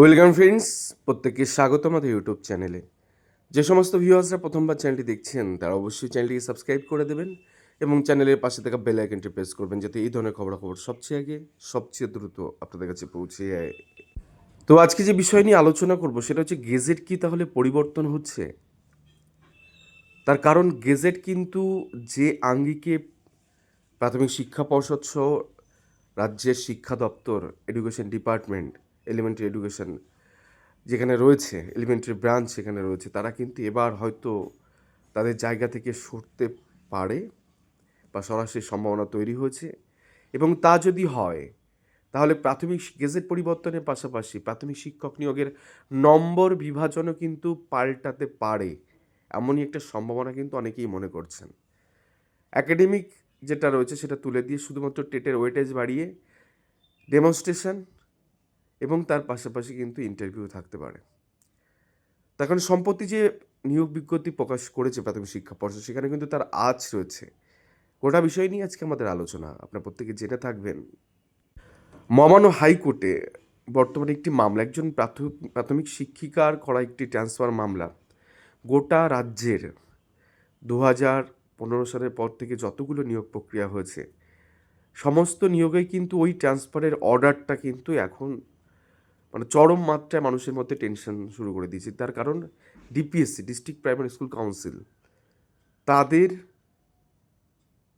Welcome friends, প্রত্যেককে স্বাগত আমাদের ইউটিউব চ্যানেলে। যে সমস্ত ভিউয়ার্সরা প্রথমবার চ্যানেলটি দেখছেন, তারা অবশ্যই চ্যানেলটিকে সাবস্ক্রাইব করে দেবেন এবং চ্যানেলের পাশে থাকা বেল আইকনটি প্রেস করবেন যাতে এই ধরনের খবরাখবর সবচেয়ে আগে, সবচেয়ে দ্রুত আপনাদের কাছে পৌঁছে যায়। তো আজকে যে বিষয় নিয়ে আলোচনা করব, সেটা হচ্ছে গেজেট কি তাহলে পরিবর্তন হচ্ছে? তার কারণ গেজেট কিন্তু যে আঙ্গিকে প্রাথমিক শিক্ষা পর্ষদ সহ রাজ্যের শিক্ষা দপ্তর, এডুকেশন ডিপার্টমেন্ট এলিমেন্টারি এডুকেশন যেখানে রয়েছে এলিমেন্টারি ব্রাঞ্চ সেখানে রয়েছে, তারা কিন্তু এবার হয়তো তাদের জায়গা থেকে সরতে পারে বা সরাসরি সম্ভাবনা তৈরি হয়েছে। এবং তা যদি হয়, তাহলে প্রাথমিক গেজেট পরিবর্তনের পাশাপাশি প্রাথমিক শিক্ষক নিয়োগের নম্বর বিভাজনও কিন্তু পাল্টাতে পারে, এমনই একটা সম্ভাবনা কিন্তু অনেকেই মনে করছেন। অ্যাকাডেমিক যেটা রয়েছে সেটা তুলে দিয়ে শুধুমাত্র টেটের ওয়েটেজ বাড়িয়ে ডেমনস্ট্রেশন এবং তার পাশাপাশি কিন্তু ইন্টারভিউ থাকতে পারে। তার তখন সম্প্রতি যে নিয়োগ বিজ্ঞপ্তি প্রকাশ করেছে প্রাথমিক শিক্ষা পর্ষদ, সেখানে কিন্তু তার আজ রয়েছে। গোটা বিষয় নিয়ে আজকে আমাদের আলোচনা। আপনার প্রত্যেকে জেনে থাকবেন। মহামান্য হাইকোর্টে বর্তমানে একটি মামলা, একজন প্রাথমিক প্রাথমিক শিক্ষিকার করা একটি ট্রান্সফার মামলা গোটা রাজ্যের দু হাজার পনেরো সালের পর থেকে যতগুলো নিয়োগ প্রক্রিয়া হয়েছে, সমস্ত নিয়োগেই কিন্তু ওই ট্রান্সফারের অর্ডারটা কিন্তু এখন মানে চরম মাত্রায় মানুষের মধ্যে টেনশন শুরু করে দিয়েছে। তার কারণ DPSC district primary school council তাদের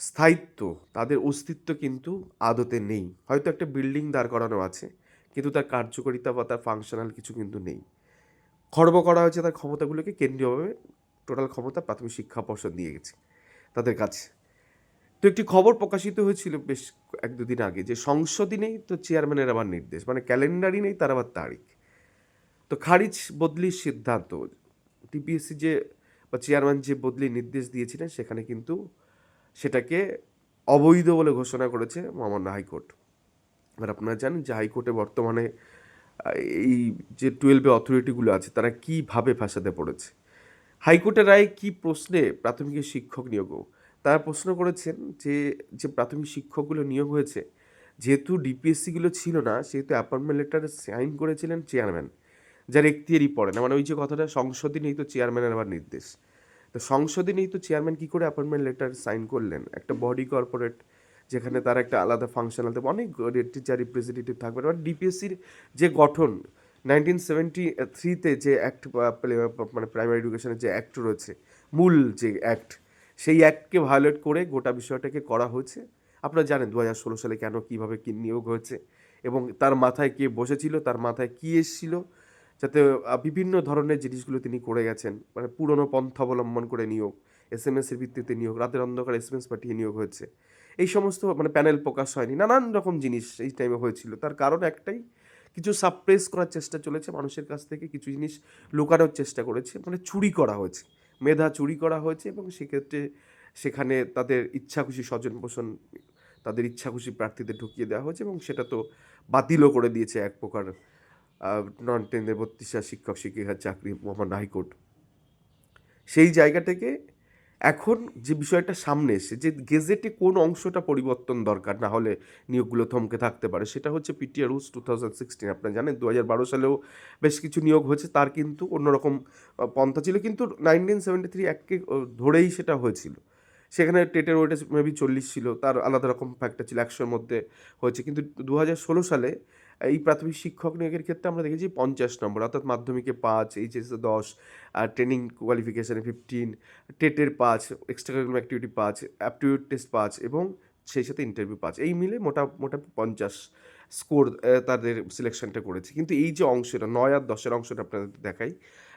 স্থায়িত্ব, তাদের অস্তিত্ব কিন্তু আদতে নেই। হয়তো একটা বিল্ডিং দাঁড় করানো আছে, কিন্তু তার কার্যকারিতা বা তার ফাংশনাল কিছু কিন্তু নেই। খর্ব করা হয়েছে তার ক্ষমতাগুলোকে, কেন্দ্রীয়ভাবে টোটাল ক্ষমতা প্রাথমিক শিক্ষা পর্ষদ নিয়ে গেছে, তাদের কাছে। তো একটি খবর প্রকাশিত হয়েছিল বেশ এক দুদিন আগে যে সংসদই নেই তো চেয়ারম্যানের আবার নির্দেশ মানে ক্যালেন্ডারই নেই, তার আবার তারিখ। তো খারিজ বদলির সিদ্ধান্ত টিপিএসসি যে বা চেয়ারম্যান যে বদলির নির্দেশ দিয়েছিলেন, সেখানে কিন্তু সেটাকে অবৈধ বলে ঘোষণা করেছে মহামান্য হাইকোর্ট। এবার আপনারা জানেন যে হাইকোর্টে বর্তমানে এই যে টুয়েলভে অথরিটিগুলো আছে, তারা কীভাবে ফাঁসাতে পড়েছে? হাইকোর্টের রায়ে কী প্রশ্নে প্রাথমিক শিক্ষক নিয়োগও? তারা প্রশ্ন করেছেন যে যে প্রাথমিক শিক্ষকগুলো নিয়োগ হয়েছে, যেহেতু ডিপিএসসিগুলো ছিল না, সেহেতু অ্যাপয়েন্টমেন্ট লেটার সাইন করেছিলেন চেয়ারম্যান, যার এখতিয়ারই পড়ে না। মানে ওই যে কথাটা, সংসদে নেই তো চেয়ারম্যানের আবার নির্দেশ। তো সংসদে নেই তো চেয়ারম্যান কী করে অ্যাপয়েন্টমেন্ট লেটার সাইন করলেন? একটা বডি কর্পোরেট যেখানে তার একটা আলাদা ফাংশনাল থাকবে অনেক টিচার রিপ্রেজেন্টেটিভ থাকবে। এবার ডিপিএসসির যে গঠন নাইনটিন সেভেন্টি থ্রিতে যে অ্যাক্ট মানে প্রাইমারি এডুকেশনের যে অ্যাক্ট রয়েছে, মূল যে অ্যাক্ট সেই অ্যাক্টকে ভায়োলেট করে গোটা বিষয়টাকে করা হয়েছে। আপনারা জানেন দু হাজার ষোলো সালে কেন কীভাবে কী নিয়োগ হয়েছে এবং তার মাথায় কে বসেছিল, তার মাথায় কী এসেছিল, যাতে বিভিন্ন ধরনের জিনিসগুলো তিনি করে গেছেন। মানে পুরনো পন্থা অবলম্বন করে নিয়োগ এস এম এসের ভিত্তিতে নিয়োগ, রাতের অন্ধকার এস এম এস পাঠিয়ে নিয়োগ হয়েছে। এই সমস্ত মানে প্যানেল প্রকাশ হয়নি, নানান রকম জিনিস এই টাইমে হয়েছিল। তার কারণ একটাই, কিছু সাপ্রেস করার চেষ্টা চলেছে মানুষের কাছ থেকে, কিছু জিনিস লুকানোর চেষ্টা করেছে মানে চুরি করা হয়েছে। মেধা চুরি করা হয়েছে এবং সেক্ষেত্রে সেখানে তাদের ইচ্ছা খুশি স্বজন পোষণ তাদের ইচ্ছা খুশি প্রার্থীদের ঢুকিয়ে দেওয়া হয়েছে এবং সেটা তো বাতিলও করে দিয়েছে এক প্রকার নন টেনের বত্রিশা শিক্ষক শিক্ষিকার চাকরি মোহাম্মদ হাইকোর্ট সেই জায়গা থেকে এখন যে বিষয়টা সামনে এসে যে গেজেটে কোন অংশটা পরিবর্তন দরকার, না হলে নিয়োগগুলো থমকে থাকতে পারে, সেটা হচ্ছে PTR rules two thousand sixteen. আপনারা জানেন দু হাজার বারো সালেও বেশ কিছু নিয়োগ হয়েছে, তার কিন্তু অন্যরকম পন্থা ছিল। কিন্তু নাইনটিন সেভেন্টি থ্রি অ্যাক্টকে ধরেই সেটা হয়েছিল। সেখানে টেটের ওয়েটেজ মেবি চল্লিশ ছিল, তার আলাদা রকম ফ্যাক্টর ছিল, একশোর মধ্যে হয়েছে। কিন্তু দু হাজার ষোলো সালে এই প্রাথমিক শিক্ষক নিয়োগের ক্ষেত্রে আমরা দেখেছি পঞ্চাশ নম্বর অর্থাৎ মাধ্যমিকে পাঁচ এইচএসে দশ আর ট্রেনিং কোয়ালিফিকেশানে ফিফটিন টেটের পাঁচ এক্সট্রা কারিকুলাম অ্যাক্টিভিটি পাঁচ অ্যাপটিউড টেস্ট পাঁচ এবং সেই সাথে ইন্টারভিউ পাঁচ। এই মিলে মোটা মোটা পঞ্চাশ স্কোর তাদের সিলেকশনটা করেছে। কিন্তু এই যে অংশটা নয় আর দশের অংশটা আপনাদের দেখাই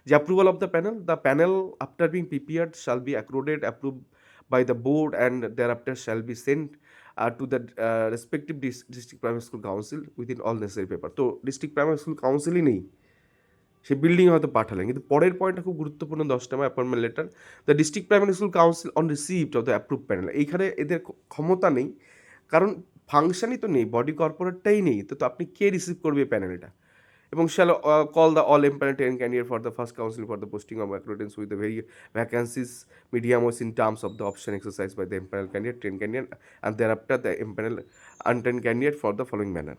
যে approval of the panel the panel after being prepared shall be accorded approve by the board and thereafter shall be sent uh, to the uh, respective dis- district primary school council within all necessary paper. তো district primary school কাউন্সিলই নেই। সে building হয়তো পাঠালেন। কিন্তু পরের পয়েন্টটা খুব গুরুত্বপূর্ণ দশ নম্বর appointment letter the district primary school council on received of the approve panel এইখানে এদের ক্ষমতা নেই। কারণ ফাংশনই তো নেই বডি কর্পোরেটটাই নেই। তো আপনি কে রিসিভ করবে প্যানেলটা এবং shall call the all empire ten candidate for the first council for the posting of accordance with the very vacancies medium was in terms of the option exercised by the impanel candidate, 10 candidate, and thereafter the impanel untrained candidate for the following manner.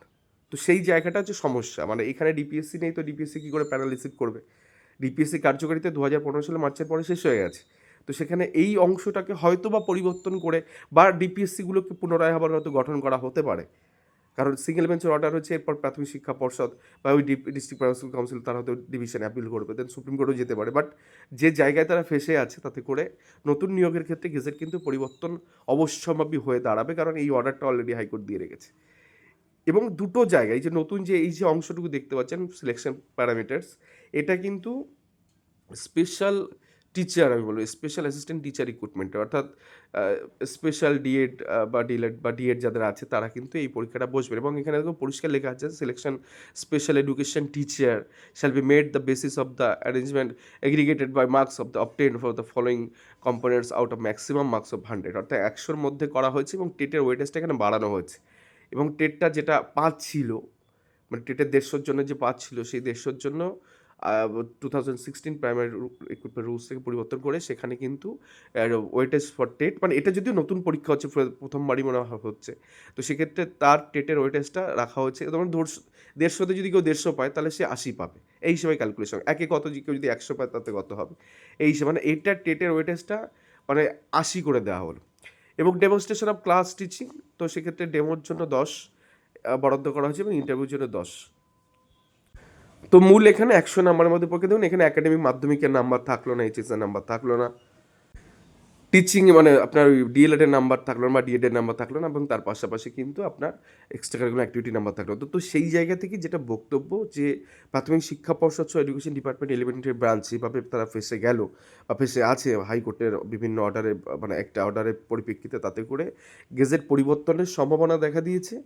তো সেই জায়গাটা হচ্ছে সমস্যা। মানে এখানে DPSC নেই তো DPSC কী করে প্যানেল রিসিভ করবে ডিপিএসসি কার্যকারিতা দু হাজার পনেরো সালে মার্চের পরে শেষ হয়ে গেছে। তো সেখানে এই অংশটাকে হয়তো বা পরিবর্তন করে বা ডিপিএসসিগুলোকে পুনরায় আবার হয়তো গঠন করা হতে পারে। কারণ সিঙ্গেল বেঞ্চের অর্ডার হচ্ছে, এরপর প্রাথমিক শিক্ষা পর্ষদ বা ওই ডিস্ট্রিক্ট প্রাইমারি কাউন্সিল তারা হয়তো ডিভিশনে অ্যাপিল করবে দেন সুপ্রিম কোর্টও যেতে পারে। বাট যে জায়গায় তারা ফেসে আছে, তাতে করে নতুন নিয়োগের ক্ষেত্রে গেজেট কিন্তু পরিবর্তন অবশ্যম্ভাবী হয়ে দাঁড়াবে, কারণ এই অর্ডারটা অলরেডি হাইকোর্ট দিয়ে রেখেছে। এবং দুটো জায়গায় যে নতুন যে, এই যে অংশটুকু দেখতে পাচ্ছেন সিলেকশন প্যারামিটার্স এটা কিন্তু স্পেশাল টিচার আমি বলব স্পেশাল অ্যাসিস্ট্যান্ট টিচার রিক্রুটমেন্ট অর্থাৎ স্পেশাল ডিএড বা ডিলেড বা ডিএড যাদের আছে, তারা কিন্তু এই পরীক্ষাটা বসবেন এবং এখানে দেখো পরিষ্কার লেখা আছে selection special education teacher shall be made the basis of the arrangement aggregated by marks of the obtain for the following components out of maximum marks of hundred অর্থাৎ একশোর মধ্যে করা হয়েছে এবং টেটের ওয়েটেজটা এখানে বাড়ানো হয়েছে। এবং টেটটা যেটা পাঁচ ছিল মানে টেটের দেড়শোর জন্য যে পাঁচ ছিল, সেই দেড়শোর জন্য two thousand sixteen primary recruitment rules থেকে পরিবর্তন করে সেখানে কিন্তু ওয়েটেজ ফর টেট মানে এটা যদিও নতুন পরীক্ষা হচ্ছে প্রথমবারই মনে হচ্ছে, তো সেক্ষেত্রে তার টেটের ওয়েটেজটা রাখা হচ্ছে দেড়শো, দেড়শোতে যদি কেউ দেড়শো পায়, তাহলে সে আশি পাবে, এই হিসেবে ক্যালকুলেশন একে কত কেউ যদি একশো পায়, তাতে কত হবে, এই হিসেবে মানে এইটার টেটের ওয়েটেজটা মানে আশি করে দেওয়া হলো, এবং ডেমনস্ট্রেশন অফ ক্লাস টিচিং তো সেক্ষেত্রে ডেমোর জন্য দশ বরাদ্দ করা হয়েছে এবং ইন্টারভিউর জন্য দশ তো মূল এখানে একশো নাম্বারের মধ্যে পক্ষে দেখুন, এখানে একাডেমিক মাধ্যমিকের নাম্বার থাকল না এইচএসের নাম্বার থাকল না। টিচিং মানে আপনার ডিএলএড এর নাম্বার থাকল না বা ডিএড এর নাম্বার থাকল না, এবং তার পাশাপাশি কিন্তু আপনার এক্সট্রা কারিকুলার অ্যাক্টিভিটি নাম্বার থাকল। তো তো সেই জায়গা থেকে যেটা বক্তব্য যে প্রাথমিক শিক্ষা পর্ষদ সহ এডুকেশন ডিপার্টমেন্ট এলিমেন্টারি ব্রাঞ্চ যেভাবে তারা ফেসে গেল বা ফেসে আছে হাইকোর্টের বিভিন্ন অর্ডারে মানে একটা অর্ডারের পরিপ্রেক্ষিতে তাতে করে গেজেট পরিবর্তনের সম্ভাবনা দেখা দিয়েছে।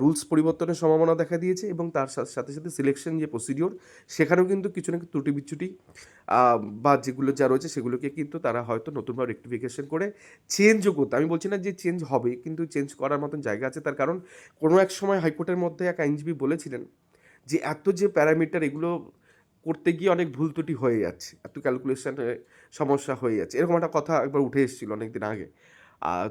রুলস পরিবর্তনের সম্ভাবনা দেখা দিয়েছে এবং তার সাথে সাথে সিলেকশন যে প্রসিডিওর সেখানেও কিন্তু কিছু না কিছু ত্রুটি বিচ্ছুটি বা যেগুলো যা রয়েছে সেগুলোকে কিন্তু তারা হয়তো নতুনভাবে রেক্টিফিকেশন করে চেঞ্জও করতে। আমি বলছি না যে চেঞ্জ হবে, কিন্তু চেঞ্জ করার মতন জায়গা আছে, তার কারণ কোনো এক সময় হাইকোর্টের মধ্যে এক আইনজীবী বলেছিলেন যে এত যে প্যারামিটার এগুলো করতে গিয়ে অনেক ভুল ত্রুটি হয়ে যাচ্ছে, এত ক্যালকুলেশনে সমস্যা হয়ে যাচ্ছে। এরকম একটা কথা একবার উঠে এসেছিল অনেকদিন আগে।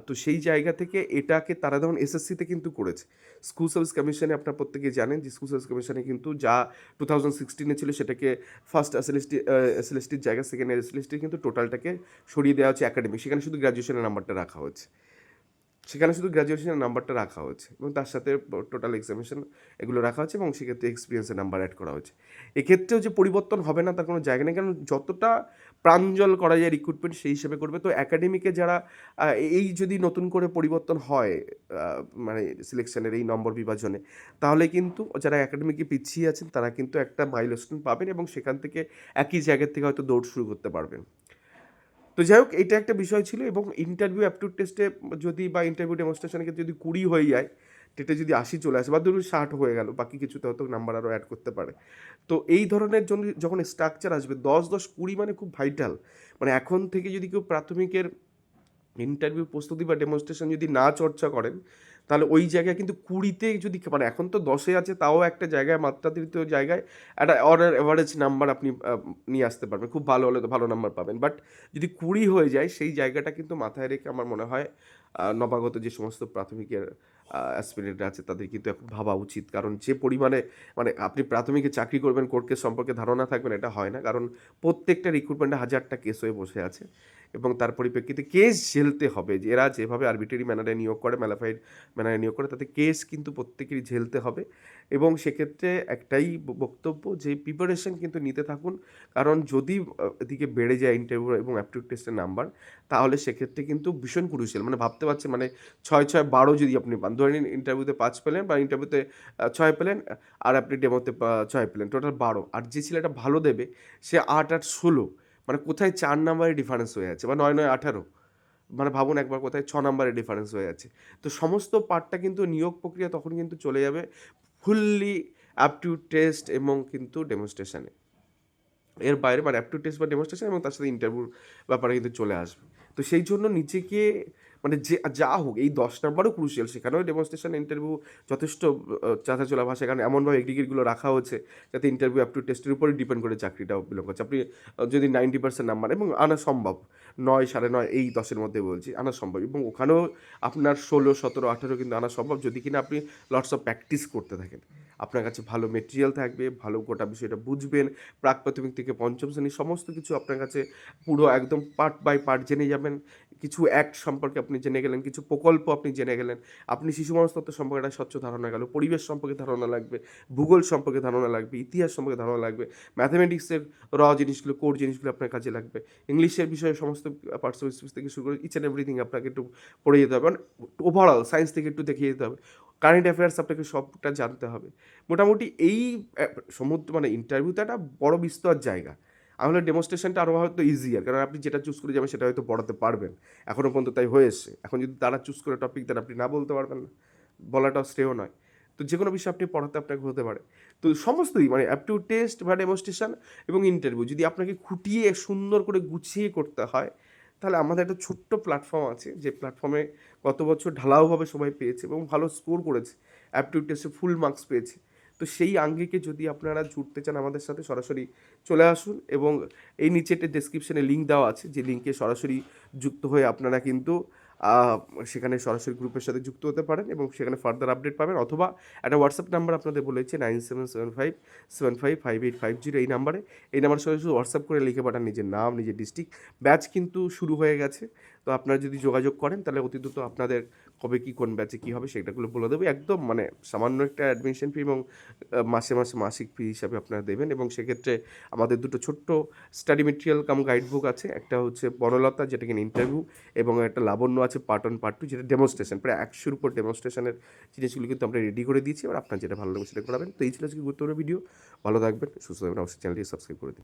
তো সেই জায়গা থেকে এটাকে তারা যেমন এসএসসিতে কিন্তু করেছে। স্কুল সার্ভিস কমিশনে আপনার প্রত্যেকে জানেন যে স্কুল সার্ভিস কমিশনে কিন্তু যা টু থাউজেন্ড সিক্সটিনে ছিল সেটাকে ফার্স্ট এসএলএসটি এসএলএসটির জায়গায় সেকেন্ড এসএলএসটি কিন্তু টোটালটাকে সরিয়ে দেওয়া হচ্ছে একাডেমিক সেখানে শুধু গ্র্যাজুয়েশনের নাম্বারটা রাখা হচ্ছে সেখানে শুধু গ্র্যাজুয়েশনের নাম্বারটা রাখা হয়েছে এবং তার সাথে টোটাল এক্সামিনেশন এগুলো রাখা হচ্ছে এবং সেক্ষেত্রে এক্সপিরিয়েন্সের নাম্বার অ্যাড করা হচ্ছে এক্ষেত্রেও যে পরিবর্তন হবে না তার কোনো জায়গা নেই, কারণ যতটা প্রাঞ্জল করা যায় রিক্রুটমেন্ট সেই হিসেবে করবে। তো একাডেমিকে যারা এই যদি নতুন করে পরিবর্তন হয় মানে সিলেকশনের এই নম্বর বিভাজনে, তাহলে কিন্তু যারা একাডেমিকে পিছিয়ে আছেন, তারা কিন্তু একটা মাইলস্টোন পাবেন এবং সেখান থেকে একই জায়গা থেকে হয়তো দৌড় শুরু করতে পারবেন। তো যাই হোক, এটা একটা বিষয় ছিল এবং ইন্টারভিউ অ্যাপটুড টেস্টে যদি বা ইন্টারভিউ ডেমনস্ট্রেশনে ক্ষেত্রে যদি কুড়ি হয়ে যায় টেটে যদি আশি চলে আসে বা ধরুন ষাট হয়ে গেল, বাকি কিছুতে হয়তো নাম্বার আরও অ্যাড করতে পারে। তো এই ধরনের জন্য যখন স্ট্রাকচার আসবে, দশ দশ কুড়ি মানে খুব ভাইটাল মানে এখন থেকে যদি কেউ প্রাথমিকের ইন্টারভিউ প্রস্তুতি বা ডেমনস্ট্রেশন যদি না চর্চা করেন, তাহলে ওই জায়গায় কিন্তু কুড়িতে যদি মানে এখন তো দশে আছে, তাও একটা জায়গায়, মাত্রাতিরিক্ত জায়গায় একটা অর্ডার অ্যাভারেজ নাম্বার আপনি নিয়ে আসতে পারবেন। খুব ভালো হলে তো ভালো নাম্বার পাবেন। বাট যদি কুড়ি হয়ে যায়, সেই জায়গাটা কিন্তু মাথায় রেখে আমার মনে হয় নবাগত যে সমস্ত প্রাথমিকের অ্যাসপিরেন্ট আছে, তাদের কিন্তু এখন ভাবা উচিত। কারণ যে পরিমাণে মানে আপনি প্রাথমিকে চাকরি করবেন কোর্ট কেস সম্পর্কে ধারণা থাকবেন এটা হয় না। কারণ প্রত্যেকটা রিক্রুটমেন্টে হাজারটা কেস হয়ে বসে আছে। এবং তার পরিপ্রেক্ষিতে কেস ঝেলতে হবে যে এরা যেভাবে আরবিটারি ম্যানারে নিয়োগ করে ম্যালাফাইড ম্যানারে নিয়োগ করে, তাতে কেস কিন্তু প্রত্যেকেরই ঝেলতে হবে এবং সেক্ষেত্রে একটাই বক্তব্য যে প্রিপারেশন কিন্তু নিতে থাকুন। কারণ যদি এদিকে বেড়ে যায় ইন্টারভিউ এবং অ্যাপটিউড টেস্টের নাম্বার তাহলে সেক্ষেত্রে কিন্তু ভীষণ ক্রুশিয়াল মানে ভাবতে পারছেন মানে ছয় ছয়, বারো যদি আপনি পান, ধরে নিন ইন্টারভিউতে পাঁচ পেলেন বা ইন্টারভিউতে ছয় পেলেন, আর আপনি ডেমোতে ছয় পেলেন টোটাল বারো। আর যে ছেলেটা ভালো দেবে, সে আট আট, ষোলো মানে কোথায় চার নাম্বারে ডিফারেন্স হয়ে যাচ্ছে বা নয় নয় আঠারো মানে ভাবুন একবার কোথায় ছ নাম্বারে ডিফারেন্স হয়ে যাচ্ছে তো সমস্ত পার্টটা কিন্তু নিয়োগ প্রক্রিয়া তখন কিন্তু চলে যাবে ফুললি অ্যাপটিউড টেস্ট এবং কিন্তু ডেমনস্ট্রেশনে এর বাইরে মানে অ্যাপটিউড টেস্ট বা ডেমনস্ট্রেশন এবং তার সাথে ইন্টারভিউর ব্যাপারে কিন্তু চলে আসবে। তো সেই জন্য নিজেকে মানে যে, যা হোক, এই দশ নাম্বারও ক্রুশিয়াল সেখানেও ডেমনস্ট্রেশন ইন্টারভিউ যথেষ্ট চাচা চলা ভাষা কারণ এমনভাবে এগ্রিগেটগুলো রাখা হচ্ছে যাতে ইন্টারভিউ অ্যাপ টু টেস্টের উপরে ডিপেন্ড করে চাকরিটাও বিলং করছে। আপনি যদি নাইনটি পার্সেন্ট নাম্বার এবং আনা সম্ভব, নয়, সাড়ে নয়, এই দশের মধ্যে বলছি, আনা সম্ভব। এবং ওখানেও আপনার ষোলো, সতেরো, আঠেরো কিন্তু আনা সম্ভব। যদি কিনা আপনি লটস অফ প্র্যাকটিস করতে থাকেন। আপনার কাছে ভালো মেটেরিয়াল থাকবে, ভালো গোটা বিষয়টা বুঝবেন, প্রাক প্রাথমিক থেকে পঞ্চম শ্রেণি সমস্ত কিছু আপনার কাছে পুরো একদম পার্ট বাই পার্ট জেনে যাবেন। কিছু অ্যাক্ট সম্পর্কে আপনি জেনে গেলেন, কিছু প্রকল্প আপনি জেনে গেলেন, আপনি শিশু মনস্তত্ত্ব সম্পর্কে একটা স্বচ্ছ ধারণা গেল, পরিবেশ সম্পর্কে ধারণা লাগবে, ভূগোল সম্পর্কে ধারণা লাগবে, ইতিহাস সম্পর্কে ধারণা লাগবে ম্যাথামেটিক্সের র জিনিসগুলো কোর জিনিসগুলো আপনার কাজে লাগবে, ইংলিশের বিষয়ে সমস্ত পার্টস থেকে শুরু করে ইচ অ্যান্ড এভরিথিং আপনাকে একটু পড়ে যেতে হবে মানে ওভারঅল সায়েন্স থেকে একটু দেখিয়ে যেতে হবে। কারেন্ট অ্যাফেয়ার্স আপনাকে সবটা জানতে হবে। মোটামুটি এই সমুদ্র মানে ইন্টারভিউতে একটা বড় বিস্তর জায়গা। আমাদের ডেমনস্ট্রেশনটা আরও হয়তো ইজিয়ার কারণ আপনি যেটা চুজ করে যাবেন সেটা হয়তো পড়াতে পারবেন। এখনও পর্যন্ত তাই হয়ে এসছে। এখন যদি তারা চুজ করে টপিক দেন আপনি না বলতে পারবেন না। বলাটাও শ্রেয় নয়। তো যে কোনো বিষয় আপনি পড়াতে আপনাকে হতে পারে। তো সমস্তই মানে অ্যাপ টু টেস্ট বা ডেমনস্ট্রেশন এবং ইন্টারভিউ যদি আপনাকে খুঁটিয়ে সুন্দর করে গুছিয়ে করতে হয় তাহলে আমাদের একটা ছোট্ট প্ল্যাটফর্ম আছে, যে প্ল্যাটফর্মে গত বছর ঢালাওভাবে সবাই পেয়েছে এবং ভালো স্কোর করেছে। অ্যাপটিউড টেস্টে ফুল মার্কস পেয়েছে। তো সেই আঙ্গিকে যদি আপনারা জুড়তে চান আমাদের সাথে, সরাসরি চলে আসুন এবং এই নিচে একটা ডেসক্রিপশানে লিঙ্ক দেওয়া আছে, যে লিঙ্কে সরাসরি যুক্ত হয়ে আপনারা কিন্তু সেখানে সরাসরি গ্রুপের সাথে যুক্ত হতে পারেন এবং সেখানে ফার্দার আপডেট পাবেন অথবা একটা হোয়াটসঅ্যাপ নাম্বার আপনাদের বলেছে nine seven seven five seven five five eight five zero এই নাম্বারে এই নাম্বার শুধু হোয়াটসঅ্যাপ করে লিখে পাঠান নিজের নাম, নিজের ডিস্ট্রিক্ট ব্যাচ কিন্তু শুরু হয়ে গেছে। তো আপনারা যদি যোগাযোগ করেন, তাহলে অতি দ্রুত আপনাদের কবে কী কোন ব্যাচে কী হবে সেটাগুলো বলে দেবো। একদম মানে সামান্য একটা অ্যাডমিশন ফি এবং মাসে মাসে মাসিক ফি হিসাবে আপনারা দেবেন এবং সেক্ষেত্রে আমাদের দুটো ছোট্ট study material cum guide book আছে। একটা হচ্ছে বনলতা যেটা কিনা ইন্টারভিউ এবং একটা লাবণ্য আছে পার্ট ওয়ান পার্ট টু যেটা ডেমনস্ট্রেশন প্রায় একশোর উপর ডেমনস্ট্রেশনের জিনিসগুলো কিন্তু আমরা রেডি করে দিয়েছি। এবার আপনার যেটা ভালো লাগবে সেটা করাবেন। তো এই ছিল আজকে গুরুত্বপূর্ণ ভিডিও ভালো থাকবেন, সুস্থ থাকবেন। অবশ্যই চ্যানেলটি সাবস্ক্রাইব করে দিন।